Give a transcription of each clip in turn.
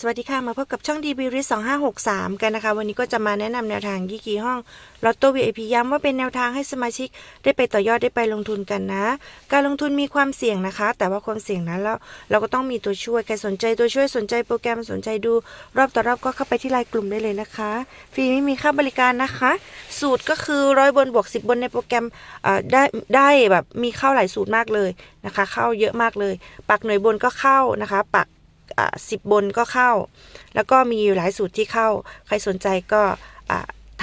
สวัสดีค่ะ มาพบกับช่องดีบีริส2563กันนะคะ วันนี้ก็จะมาแนะนำแนวทางยี่กีห้องลอตโต้ VIP ย้ำว่าเป็นแนวทางให้สมาชิกได้ไปต่อยอดได้ไปลงทุนกันนะ การลงทุนมีความเสี่ยงนะคะ แต่ว่าความเสี่ยงนั้นแล้วเราก็ต้องมีตัวช่วยใครสนใจตัวช่วยสนใจโปรแกรมสนใจดู รอบต่อรอบก็เข้าไปที่ไลน์กลุ่มได้เลยนะคะ ฟรีไม่มีค่าบริการนะคะ สูตรก็คือร้อยบนบวก10บบนในโปรแกรมได้ได้แบบมีเข้าหลายสูตรมากเลยนะคะ เข้าเยอะมากเลย ปักหน่วยบนก็เข้านะคะ ปัก สิบบนก็เข้า แล้วก็มีอยู่หลายสูตรที่เข้า ใครสนใจก็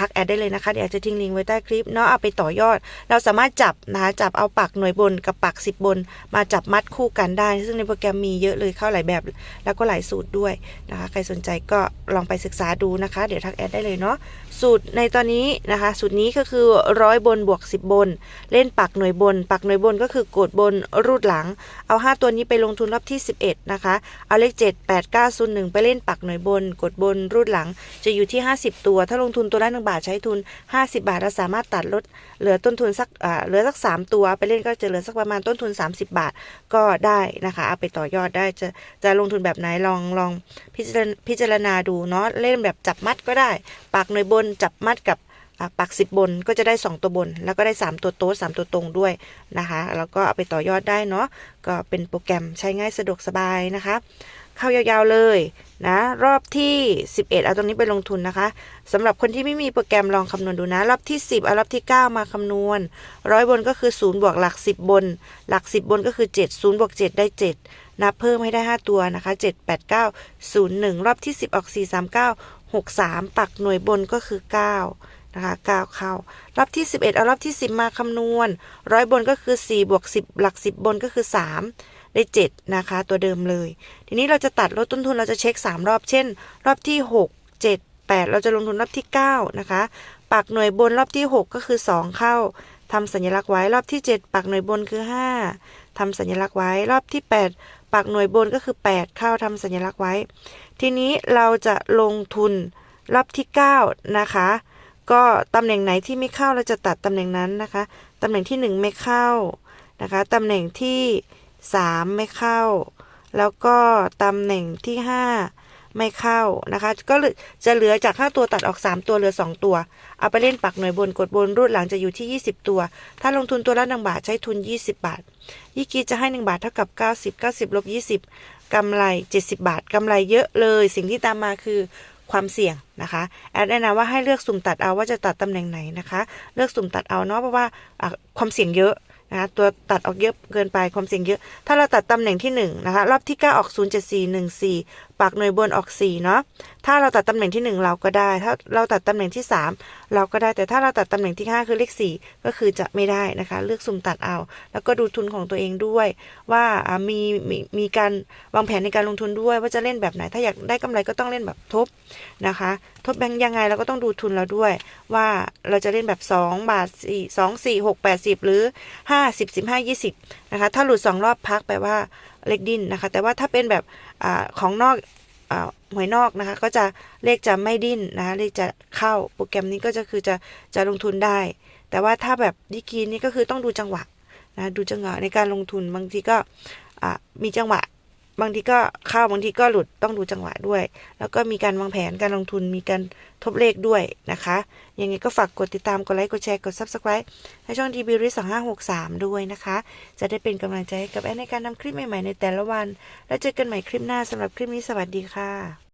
ทักแอดได้เลยนะคะ เดี๋ยวจะทิ้งลิงก์ไว้ใต้คลิปเนาะเอาไปต่อยอด เราสามารถจับนะคะจับเอาปักหน่วยบนกับปัก 10 บน มาจับมัดคู่กันได้ ซึ่งในโปรแกรมมีเยอะเลยเข้าหลายแบบ แล้วก็หลายสูตรด้วยนะคะ ใครสนใจก็ลองไปศึกษาดูนะคะ เดี๋ยวทักแอดได้เลยเนาะสูตรในตอนนี้นะคะ สูตรนี้ก็คือร้อยบนบวก 10 บน เล่นปักหน่วยบน ปักหน่วยบนก็คือกดบนรูดหลัง เอา 5 ตัวนี้ไปลงทุนรอบที่ 11 นะคะ เอาเลข 7 8 9 0 1 ไปเล่นปักหน่วยบน กดบนรูดหลัง จะอยู่ที่ 50 ตัว ถ้าลงทุนตัวละ1บาทใช้ทุน 50 บาทเราสามารถตัดลดเหลือต้นทุนสักเหลือสัก 3 ตัวไปเล่นก็จะเหลือสักประมาณต้นทุน 30 บาทก็ได้นะคะเอาไปต่อยอดได้จะจะลงทุนแบบไหนลองลองพิจารณาพิจารณาดูเนาะเล่นแบบจับมัดก็ได้ปักหน่วยบนจับมัดกับปักสิบบนก็จะได้ 2 ตัวบน แล้วก็ได้ 3 ตัวโต๊ะ3ตัวตรงด้วยนะคะ แล้วก็เอาไปต่อยอดได้เนาะก็เป็นโปรแกรมใช้ง่ายสะดวกสบายนะคะ เข้ายาวๆเลยนะรอบที่ 11 เอาตรงนี้ไปลงทุนนะคะสำหรับคนที่ไม่มีโปรแกรมลองคำนวณดูนะ รอบที่ 10 เอารอบที่ 9 มาคำนวณร้อยบนก็คือ 0 บวกหลัก 10 บน หลัก 10 บนก็คือ 7 0 บวก 7 ได้ 7 นับเพิ่มให้ได้ 5 ตัวนะคะ 7 8 9 0 1 รอบที่ 10 ออก 4 3 9 6 3 ปักหน่วยบนก็คือ 9 นะคะ 9 เข้า รอบที่ 11 เอารอบที่ 10 มาคำนวณร้อยบนก็คือ 4 บวก 10 หลัก 10 บนก็คือ 3 ได้ 7 นะคะ ตัวเดิมเลย ทีนี้เราจะตัดลดต้นทุนเราจะเช็ค 3 รอบเช่น รอบที่ 6 7 8 เราจะลงทุนรอบที่ 9 นะคะ ปักหน่วยบนรอบที่ 6 ก็คือ 2 เข้าทำสัญลักษณ์ไว้รอบที่ 7 ปักหน่วยบนคือ 5ทำสัญลักษณ์ไว้รอบที่ 8 ปักหน่วยบนก็คือ 8 เข้าทำสัญลักษณ์ไว้ ทีนี้เราจะลงทุนรอบที่ 9 นะคะ ก็ตำแหน่งไหนที่ไม่เข้าเราจะตัดตำแหน่งนั้นนะคะตำแหน่งที่ 1 ไม่เข้านะคะตำแหน่งที่ 3 ไม่เข้า แล้วก็ตำแหน่งที่ 5 ไม่เข้านะคะ ก็จะเหลือจาก 5 ตัวตัดออก 3 ตัวเหลือ 2 ตัว เอาไปเล่นปักหน่วยบนกดบนรูดหลังจะอยู่ที่ 20 ตัว ถ้าลงทุนตัวละ1บาทใช้ทุน 20 บาท ยี่กีจะให้ 1 บาทเท่ากับ 90 90ลบ20กำไร 70 บาทกำไรเยอะเลย สิ่งที่ตามมาคือความเสี่ยงนะคะแอดแนะนำว่าให้เลือกสุ่มตัดเอาว่าจะตัดตำแหน่งไหนนะคะ เลือกสุ่มตัดเอาเนาะเพราะว่าความเสี่ยงเยอะ นะตัวตัดออกเยอะเกินไปความเสี่ยงเยอะ ถ้าเราตัดตำแหน่งที่1นะคะรอบที่ 9 ออก 07414ปักหน่วยบนออก4เนาะ ถ้าเราตัดตำแหน่งที่ 1 เราก็ได้ ถ้าเราตัดตำแหน่งที่ 3 เราก็ได้ แต่ถ้าเราตัดตำแหน่งที่ 5 คือเลข4ก็คือจะไม่ได้นะคะ เลือกสุ่มตัดเอา แล้วก็ดูทุนของตัวเองด้วย ว่าามีมีมีการวางแผนในการลงทุนด้วย ว่าจะเล่นแบบไหน ถ้าอยากได้กำไรก็ต้องเล่นแบบทบนะคะ ทบแบงค์ยังไงเราก็ต้องดูทุนเราด้วย ว่าเราจะเล่นแบบ 2 บาท4 2 4 6 80 หรือ 5 10 15 20นะคะ ถ้าหลุด 2 รอบพักแปลว่า เล็กดิ้นนะคะ แต่ว่าถ้าเป็นแบบอของนอกอาหวยนอกนะคะ ก็จะเลขจะไม่ดิ้นนะคะเลขจะเข้าโปรแกรมนี้ก็จะคือจะจะลงทุนได้ แต่ว่าถ้าแบบดิกีนี่ก็คือต้องดูจังหวะนะดูจังหวะในการลงทุนบางทีก็มีจังหวะ บางทีก็เข้าบางทีก็หลุดต้องดูจังหวะด้วย แล้วก็มีการวางแผนการลงทุนมีการทบเลขด้วยนะคะยังไงก็ฝากกดติดตาม กดไลค์ กดแชร์ กด subscribe ให้ช่อง DB r i 2563ด้วยนะคะ จะได้เป็นกำลังใจให้กับแอนในการทำคลิปใหม่ ๆ ในแต่ละวัน แล้วเจอกันใหม่คลิปหน้าสำหรับคลิปนี้สวัสดีค่ะ